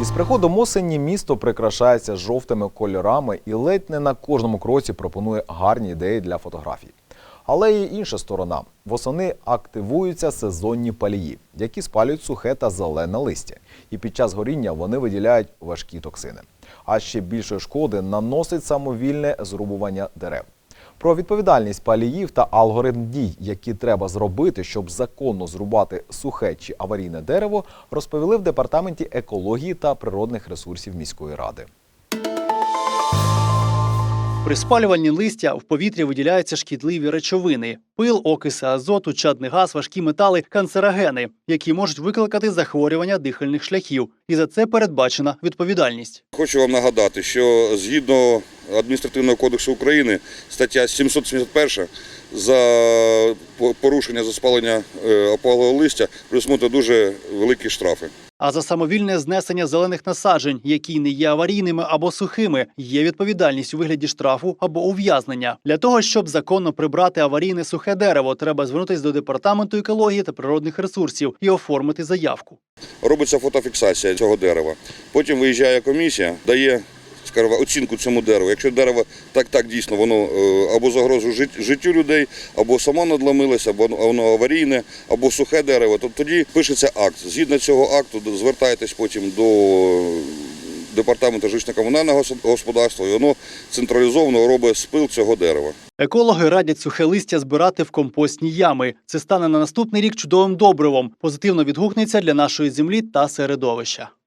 Із приходом осені місто прикрашається жовтими кольорами і ледь не на кожному кроці пропонує гарні ідеї для фотографій. Але є інша сторона. Восени активуються сезонні палії, які спалюють сухе та зелене листя. І під час горіння вони виділяють важкі токсини. А ще більшої шкоди наносить самовільне зрубування дерев. Про відповідальність паліїв та алгоритм дій, які треба зробити, щоб законно зрубати сухе чи аварійне дерево, розповіли в департаменті екології та природних ресурсів міської ради. При спалюванні листя в повітрі виділяються шкідливі речовини: пил, окиси азоту, чадний газ, важкі метали, канцерогени, які можуть викликати захворювання дихальних шляхів. І за це передбачена відповідальність. Хочу вам нагадати, що згідно адміністративного кодексу України стаття 771 за порушення за спалення е, опалого листя предусмотрено дуже великі штрафи. А за самовільне знесення зелених насаджень, які не є аварійними або сухими, є відповідальність у вигляді штрафу або ув'язнення. Для того щоб законно прибрати аварійне сухе дерево, треба звернутися до департаменту екології та природних ресурсів і оформити заявку. Робиться фотофіксація цього дерева. Потім виїжджає комісія, дає скажімо, оцінку цьому дереву. Якщо дерево так так дійсно воно е, або загрожує жит- життю людей, або само надломилося, або воно аварійне, або сухе дерево, то тоді пишеться акт. Згідно цього акту звертаєтесь потім до департаменту житлово-комунального господарства, і воно централізовано робить спил цього дерева. Екологи радять сухе листя збирати в компостні ями. Це стане на наступний рік чудовим добривом. Позитивно відгукнеться для нашої землі та середовища.